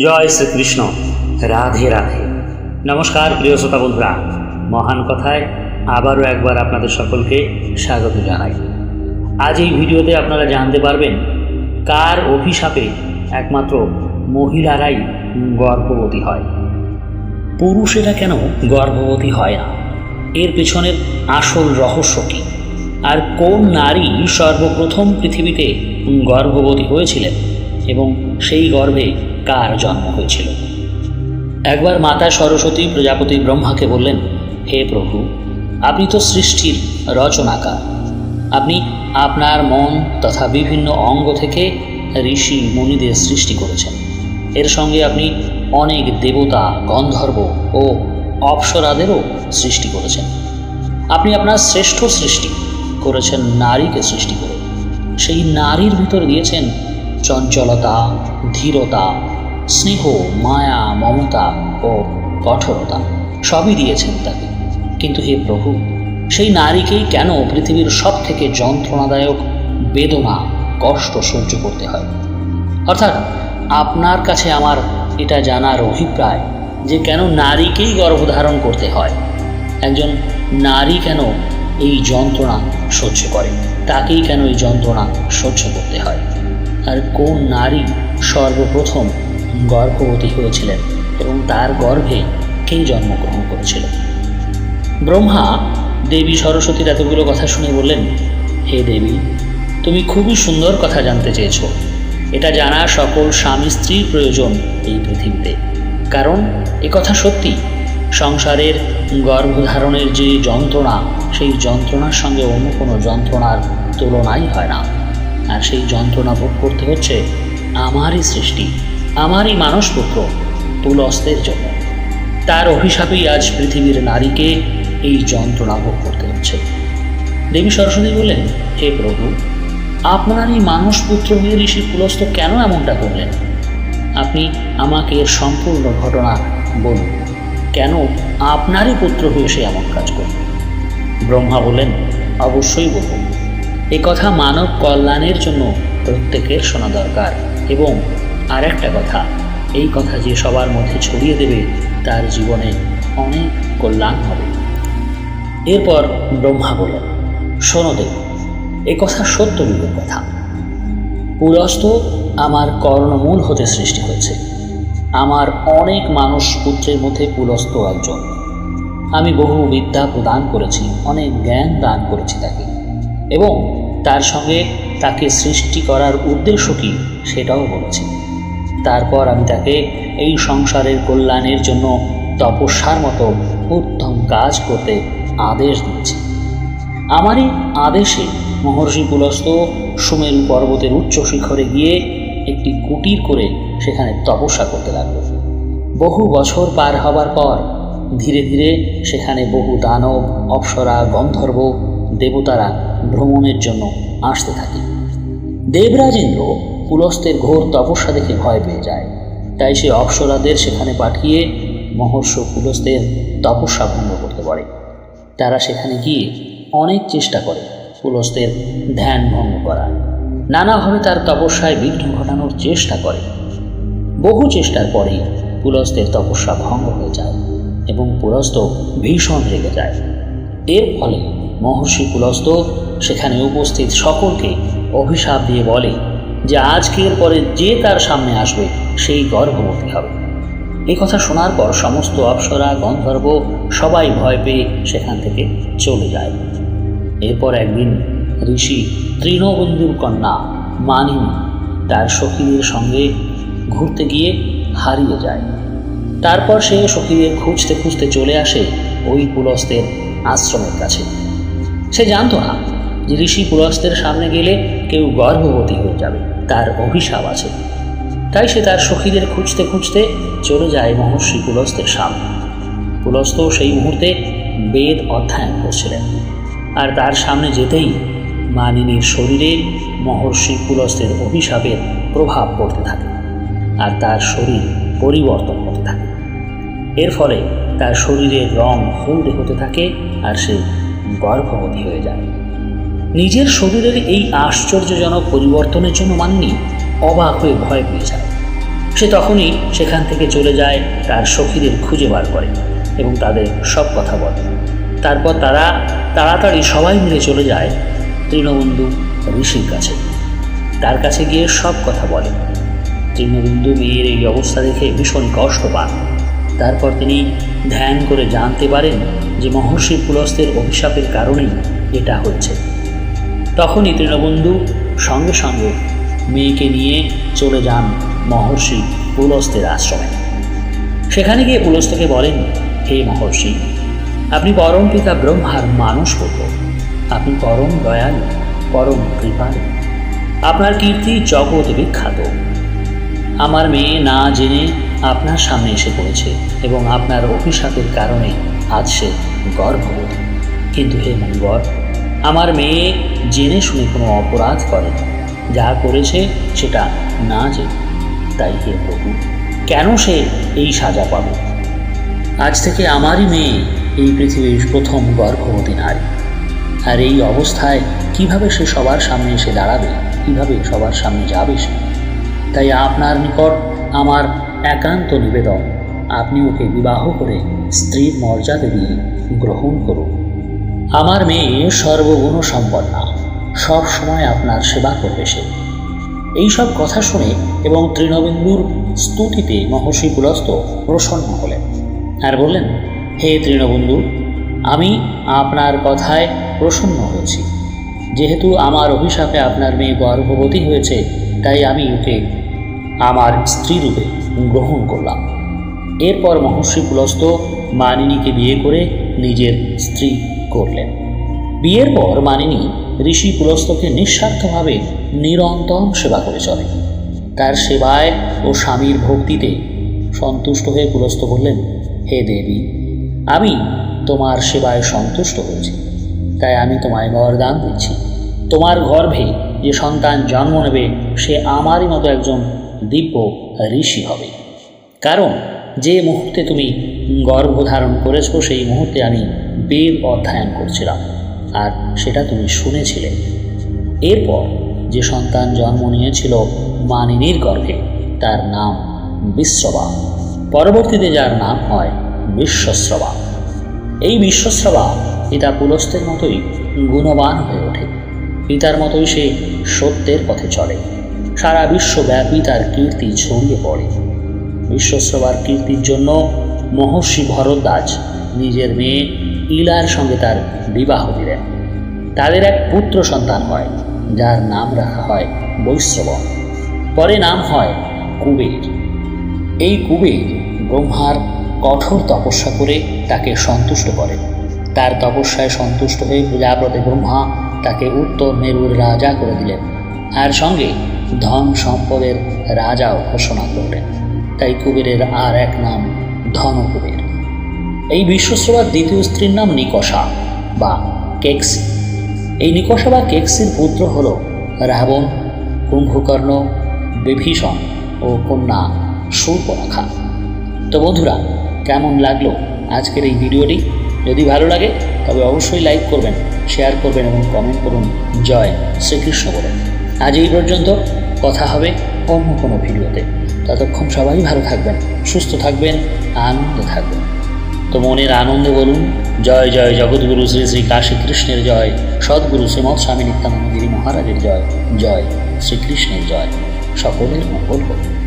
জয় শ্রীকৃষ্ণ। রাধে রাধে। নমস্কার প্রিয় শ্রোতা বন্ধুরা। মহান কথায় আবারও একবার আপনাদের সকলকে স্বাগত জানাই। আজ এই ভিডিওতে আপনারা জানতে পারবেন, কার অভিশাপে একমাত্র মহিলারাই গর্ভবতী হয়। পুরুষেরা কেন গর্ভবতী হয় না? এর পেছনের আসল রহস্য কী? আর কোন নারী সর্বপ্রথম পৃথিবীতে গর্ভবতী হয়েছিলেন? এবং সেই গর্ভে কার জন্ম হয়েছিল? একবার মাতা সরস্বতী প্রজাপতি ব্রহ্মাকে বললেন, হে প্রভু, আপনি তো সৃষ্টির রচনাকার। আপনি আপনার মন তথা বিভিন্ন অঙ্গ থেকে ঋষি মুনিদের সৃষ্টি করেছেন। এর সঙ্গে আপনি অনেক দেবতা, গন্ধর্ব ও অপ্সরাদেরও সৃষ্টি করেছেন। আপনি আপনার শ্রেষ্ঠ সৃষ্টি করেছেন নারীকে সৃষ্টি করে। সেই নারীর ভিতর দিয়েছেন চঞ্চলতা, ধীরতা স্নেহ, মায়া, মমতা ও কঠোরতা সবই দিয়েছেন তাকে। কিন্তু হে প্রভু, সেই নারীকেই কেন পৃথিবীর সব থেকে যন্ত্রণাদায়ক বেদনা, কষ্ট সহ্য করতে হয়? অর্থাৎ আপনার কাছে আমার এটা জানার অভিপ্রায় যে কেন নারীকেই গর্ভধারণ করতে হয়? একজন নারী কেন এই যন্ত্রণা সহ্য করে? তাকেই কেন এই যন্ত্রণা সহ্য করতে হয়? আর কোন নারী সর্বপ্রথম গর্ভবতী হয়েছিলেন এবং তার গর্ভে কে জন্মগ্রহণ করেছিল? ব্রহ্মা দেবী সরস্বতীর এতগুলো কথা শুনে বললেন, হে দেবী, তুমি খুবই সুন্দর কথা জানতে চেয়েছ। এটা জানা সকল স্বামী স্ত্রীর প্রয়োজন এই পৃথিবীতে। কারণ এ কথা সত্যি। সংসারের গর্ভধারণের যে যন্ত্রণা, সেই যন্ত্রণার সঙ্গে অন্য কোনো যন্ত্রণার তুলনাই হয় না। আর সেই যন্ত্রণা ভোগ করতে হচ্ছে আমারই সৃষ্টি। আমারই মানসপুত্র তুলস্তের জন্য। তার অভিশাপেই আজ পৃথিবীর নারীকে এই যন্ত্রণা ভোগ করতে হচ্ছে। দেবী সরস্বতী বললেন, হে প্রভু, আপনার এই আপনারই মানসপুত্র হয়ে ঋষি পুলস্ত কেন এমনটা করলেন? আপনি আমাকে এর সম্পূর্ণ ঘটনা বলুন। কেন আপনারই পুত্র হয়ে সে এমন কাজ করল? ব্রহ্মা বলেন অবশ্যই বলুন এ কথা মানব কল্যাণের জন্য প্রত্যেকের শোনা দরকার এবং আর একটা কথা, এই কথা যে সবার মধ্যে ছড়িয়ে দেবে, তার জীবনে অনেক কল্যাণ হবে। এরপর ব্রহ্মা বললেন শোনো দেব, এ কথা সত্য যুগের কথা। পুরস্ত আমার কর্ণমূল হতে সৃষ্টি হয়েছে। আমার অনেক মানুষ পুত্রের মধ্যে পুলস্ত একজন। আমি বহু বিদ্যা প্রদান করেছি, অনেক জ্ঞান দান করেছি তাকে। এবং তার সঙ্গে তাকে সৃষ্টি করার উদ্দেশ্য কী, সেটাও বলেছি। তারপর আমি তাকে এই সংসারের কল্যাণের জন্য তপস্যার মতো উত্তম কাজ করতে আদেশ দিয়েছি আমারই আদেশে মহর্ষি পুলস্ত সুমেরু পর্বতের উচ্চ শিখরে গিয়ে একটি কুটির করে সেখানে তপস্যা করতে লাগল। বহু বছর পার হবার পর ধীরে ধীরে সেখানে বহু দানব, অপ্সরা, গন্ধর্ব, দেবতারা ভ্রমণের জন্য আসতে থাকে। দেবরাজেন্দ্র পুলস্তের ঘোর তপস্যা দেখে ভয় পেয়ে যায়। তাই সে অপ্সরাদের সেখানে পাঠিয়ে মহর্ষ পুলস্তের তপস্যা ভঙ্গ করতে পারে। তারা সেখানে গিয়ে অনেক চেষ্টা করে পুলস্তের ধ্যান ভঙ্গ করা নানাভাবে তার তপস্যায় বিঘ্ন ঘটানোর চেষ্টা করে। বহু চেষ্টার পরেই পুলস্তের তপস্যা ভঙ্গ হয়ে যায় এবং পুলস্ত ভীষণ রেগে যায়। এর ফলে মহর্ষি পুলস্ত সেখানে উপস্থিত সকলকে অভিশাপ দিয়ে বলে যে আজকের পরে যে তার সামনে আসবে, সেই গর্ভবতী হবে। এই কথা শোনার পর সমস্ত অপ্সরা, গন্ধর্ব সবাই ভয় পেয়ে সেখান থেকে চলে যায়। এরপর একদিন ঋষি তৃণবন্ধুর কন্যা মানিনী তার সখীদের সঙ্গে ঘুরতে গিয়ে হারিয়ে যায়। তারপর সে সখীদের খুঁজতে খুঁজতে চলে আসে ওই পুলস্তের আশ্রমের কাছে। সে জানতো না ঋষি পুলস্তের সামনে গেলে কেউ গর্ভবতী হয়ে যাবে, তার অভিশাপ আছে। তাই সে তার সখীদের খুঁজতে খুঁজতে চলে যায় মহর্ষি পুলস্তের সামনে। পুলস্ত সেই মুহূর্তে বেদ অধ্যয়ন করছিলেন আর তার সামনে যেতেই মানিনীর শরীরে মহর্ষি পুলস্তের অভিশাপের প্রভাব পড়তে থাকে আর তার শরীর পরিবর্তন হতে থাকে। এর ফলে তার শরীরের রং হলদে হতে থাকে আর সে গর্ভবতী হয়ে যায়। নিজের শরীরের এই আশ্চর্যজনক পরিবর্তনের জন্য মানিনী অবাক হয়ে ভয় পেয়ে যায়। সে তখনই সেখান থেকে চলে যায় তার সখীদের খুঁজে বার করে এবং তাদের সব কথা বলে। তারপর তারা তাড়াতাড়ি সবাই মিলে চলে যায় তৃণবন্ধু ঋষির কাছে। তার কাছে গিয়ে সব কথা বলে। তৃণবিন্দু মেয়ের এই অবস্থা দেখে ভীষণ কষ্ট পান। তারপর তিনি ধ্যান করে জানতে পারেন যে মহর্ষি পুলস্তের অভিশাপের কারণেই এটা হচ্ছে। তখনই তৃণবন্ধু সঙ্গে সঙ্গে মেয়েকে নিয়ে চলে যান মহর্ষি পুলস্তের আশ্রমে। সেখানে গিয়ে পুলস্তকে বলেন, হে মহর্ষি, আপনি পরম পিতা ব্রহ্মার মানুষ পুত্র আপনি পরম দয়ালু, পরম কৃপালু। আপনার কীর্তি জগৎ বিখ্যাত। আমার মেয়ে না জেনে আপনার সামনে এসে পড়েছে এবং আপনার অভিশাপের কারণে আজ সে গর্ভবতী। কিন্তু হে মঙ্গল আমার মেয়ে জেনে শুনে কোনো অপরাধ করে। যা করেছে সেটা না জেনে। তাই হে প্রভু, কেন সে এই সাজা পাবে? আজ থেকে আমারই মেয়ে এই পৃথিবীর প্রথম গর্ভবতী নারী। আর এই অবস্থায় কীভাবে সে সবার সামনে এসে দাঁড়াবে? কীভাবে সবার সামনে যাবে সে? তাই আপনার নিকট আমার একান্ত নিবেদন। আপনি ওকে বিবাহ করে স্ত্রীর মর্যাদা দিয়ে গ্রহণ করুন। আমার মেয়ে সর্বগুণ সম্পন্না। সব সময় আপনার সেবা করবে সে। এইসব কথা শুনে এবং তৃণবিন্দুর স্তুতিতে মহর্ষি পুলস্ত প্রসন্ন হলেন আর বললেন, হে তৃণবন্ধু আমি আপনার কথায় প্রসন্ন হয়েছি। যেহেতু আমার অভিশাপে আপনার মেয়ে গর্ভবতী হয়েছে, তাই আমি ওকে আমার স্ত্রী রূপে গ্রহণ করলাম। এরপর মহর্ষি পুলস্ত মানিনীকে বিয়ে করে নিজের স্ত্রী করলেন। বিয়ের পর মানিনী ঋষি পুলস্তকে নিঃস্বার্থভাবে নিরন্তর সেবা করে চলে। তার সেবায় ও স্বামীর ভক্তিতে সন্তুষ্ট হয়ে পুলস্ত বললেন, হে দেবী, আমি তোমার সেবায় সন্তুষ্ট হয়েছি। তাই আমি তোমায় বরদান দিচ্ছি। তোমার গর্ভে যে সন্তান জন্ম নেবে, সে আমারই মতো একজন দিব্য ঋষি হবে। কারণ যে মুহূর্তে তুমি গর্ভধারণ করেছ, সেই মুহূর্তে আমি বেদ অধ্যয়ন করছিলাম। আর সেটা তুমি শুনেছিলে। এরপর যে সন্তান জন্ম নিয়েছিল মানিনীর গর্ভে, তার নাম বিশ্ববা। পরবর্তীতে যার নাম হয় বিশ্বশ্রবা এই বিশ্বশ্রবা পিতা পুলস্তের মতোই গুণবান হয়ে ওঠে। পিতার মতোই সে সত্যের পথে চলে। সারা বিশ্বব্যাপী তার কীর্তি ছড়িয়ে পড়ে। বিশ্বশ্রবার কীর্তির জন্য মহর্ষি ভরদ্বাজ নিজের মেয়ে ইলার সঙ্গে তার বিবাহ দিলেন। তাদের এক পুত্র সন্তান হয়, যার নাম রাখা হয় বৈশ্রবণ পরে নাম হয় কুবের। এই কুবের ব্রহ্মার কঠোর তপস্যা করে তাকে সন্তুষ্ট করে। তার তপস্যায় সন্তুষ্ট হয়ে প্রজাপতি ব্রহ্মা তাকে উত্তর মেরুর রাজা করে দিলেন। আর সঙ্গে ধন সম্পদের রাজাও ঘোষণা করলেন। তাই কুবেরের আর এক নাম ধনকুবের। এই বিশ্বশ্রবার দ্বিতীয় স্ত্রীর নাম নিকষা বা কেক্সি। এই নিকষা বা কেক্সির পুত্র হল রাবণ, কুম্ভকর্ণ, বিভীষণ ও কন্যা সুর্পনাখা তো বন্ধুরা, কেমন লাগল আজকের এই ভিডিওটি? যদি ভালো লাগে, তবে অবশ্যই লাইক করবেন, শেয়ার করবেন এবং কমেন্ট করুন, জয় শ্রীকৃষ্ণ বলেন আজ এই পর্যন্ত, কথা হবে অন্য কোনো ভিডিওতে। ততক্ষণ সবাই ভালো থাকবেন, সুস্থ থাকবেন, আনন্দে থাকবেন। তো মনের আনন্দে বলুন, জয় জয় জগৎগুরু শ্রী শ্রী কাশী কৃষ্ণের জয়, সদ্গুরু শ্রীমৎ স্বামী নিত্যানন্দগিরি মহারাজের জয় জয় শ্রীকৃষ্ণের জয়। সকলের মঙ্গল হোক।